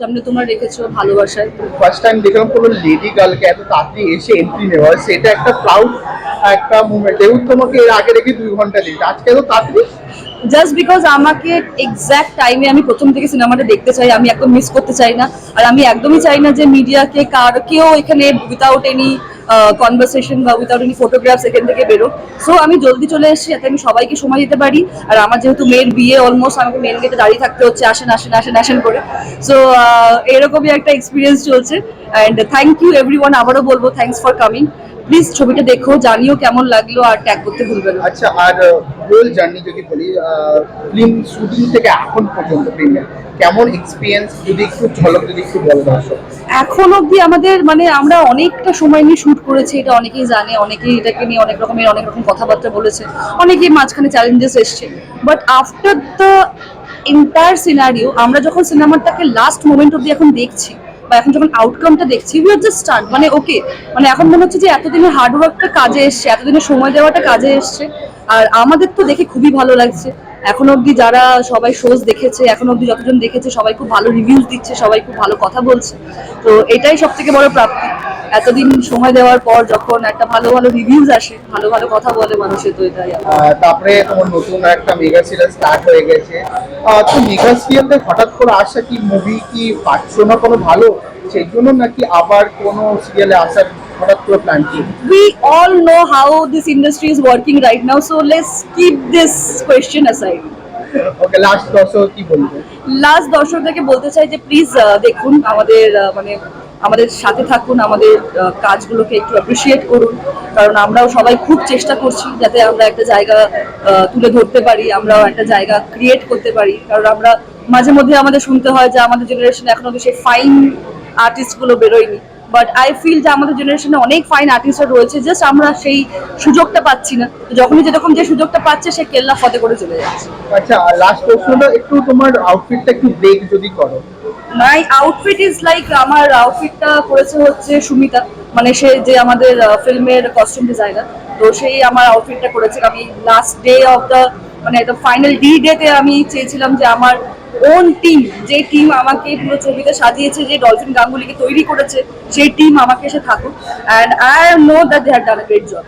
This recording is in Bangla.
সামনে তোমরা রেখেছো ভালোবাসায় ফার্স্ট টাইম দেখলাম কোনো লেডি গার্লকে এত তাড়াতাড়ি এসে এন্ট্রি নেওয়া সেটা একটা প্রাউড একটা মুভমেন্ট এবং তোমাকে এর আগে রেখে দুই ঘণ্টা দিয়েছে আজকে এত তাড়াতাড়ি? জাস্ট বিকজ আমাকে এক্স্যাক্ট টাইমে আমি প্রথম থেকে সিনেমাটা দেখতে চাই, আমি একদম মিস করতে চাই না। আর আমি একদমই চাই না যে মিডিয়াকে কার, কেউ এখানে উইদাউট এনি কনভারসেশন বা উইদাউট এনি ফটোগ্রাফস এখান থেকে বেরো সো আমি জলদি চলে এসেছি, যাতে আমি সবাইকে সময় দিতে পারি। আর আমার যেহেতু মেয়ের বিয়ে অলমোস্ট আমাকে মেন গেটে দাঁড়িয়ে থাকতে হচ্ছে, আসেন আসেন আসেন আসেন করে। সো এরকমই একটা এক্সপিরিয়েন্স চলছে। And thank you every one আবারও বলব থ্যাংকস ফর কামিং প্লিজ ছবিটা দেখো জানিও কেমন লাগল আর ট্যাগ করতে ভুলবেন না। আচ্ছা আর হোল জার্নি যদি বলি ফিল্ম শুটিং থেকে এখন পর্যন্ত কেমন এক্সপিরিয়েন্স যদি একটু ঝলক যদি একটু বলো দর্শক। এখন অবধি আমাদের মানে আমরা অনেকটা সময় নিয়ে শুট করেছি এটা অনেকেই জানে অনেকেই এটাকে নিয়ে অনেক রকমের অনেক রকম কথাবার্তা বলেছে অনেকেই মাঝখানে চ্যালেঞ্জেস এসছে। But after the entire scenario আমরা যখন সিনেমাটাকে লাস্ট মোমেন্ট অবধি এখন দেখছি বা এখন যখন আউটকামটা দেখছি উই আর জাস্ট স্টার্ট মানে ওকে মানে এখন মনে হচ্ছে যে এতদিনের হার্ডওয়ার্কটা কাজে এসছে, এতদিনের সময় দেওয়াটা কাজে এসছে। আর আমাদের তো দেখে খুবই ভালো লাগছে। এখন অবধি যারা সবাই শোজ দেখেছে, এখন অবধি যতজন দেখেছে, সবাই খুব ভালো রিভিউজ দিচ্ছে, সবাই খুব ভালো কথা বলছে। তো এটাই সব থেকে বড় প্রাপ্তি। এতদিন সময় দেওয়ার পর যখন একটা ভালো ভালো রিভিউজ আসে ভালো ভালো কথা বলে মানুষের তো এটাই। তারপরে তোমার নতুন একটা মেগা সিরিয়াল স্টার্ট হয়ে গেছে। তো মেগা সিরিয়ালতে হঠাৎ করে আসা কি মুভি কি পাচ্ছ না কোনো ভালো? সেই জন্য নাকি আবার কোনো সিরিয়ালে আসার we all know how this industry is working right now so let's keep this question aside. Okay last দর্শক কি বলবে? লাস্ট দর্শকদেরকে বলতে চাই যে প্লিজ দেখুন আমাদের মানে আমাদের সাথে থাকুন, আমাদের কাজগুলোকে একটু অ্যাপ্রিসিয়েট করুন। কারণ আমরাও সবাই খুব চেষ্টা করছি যাতে আমরা একটা জায়গা তুলে ধরতে পারি, আমরাও একটা জায়গা ক্রিয়েট করতে পারি। কারণ আমরা মাঝে মধ্যে আমাদের শুনতে হয় যে আমাদের জেনারেশন এখনও অব্দি সেই ফাইন আর্টিস্টগুলো বেরোয়নি। বাট আই ফিল যে আমাদের জেনারেশনে অনেক ফাইন আর্টিস্টরা রয়েছে জাস্ট আমরা সেই সুযোগটা পাচ্ছি না। তো যখনই যেরকম যে সুযোগটা পাচ্ছে, সে কেল্লা ফতে করে চলে যাচ্ছে। আচ্ছা লাস্ট প্রশ্নটা, একটু তোমার আউটফিটটা একটু ব্রেক যদি করো। মাই আউটফিট ইজ লাইক আমার আউটফিটটা করেছে হচ্ছে সুমিতা। মানে সে যে আমাদের ফিল্মের কস্টিউম ডিজাইনার তো সেই আমার আউটফিটটা করেছে। আমি লাস্ট ডে অফ দ্য মানে একদম ফাইনাল ডি ডেতে আমি চেয়েছিলাম যে আমার ওন টিম যে টিম আমাকে পুরো ছবিতে সাজিয়েছে, যে ডলফিন গাঙ্গুলিকে তৈরি করেছে, সেই টিম আমাকে এসে থাকুক। And I know that they have done a great job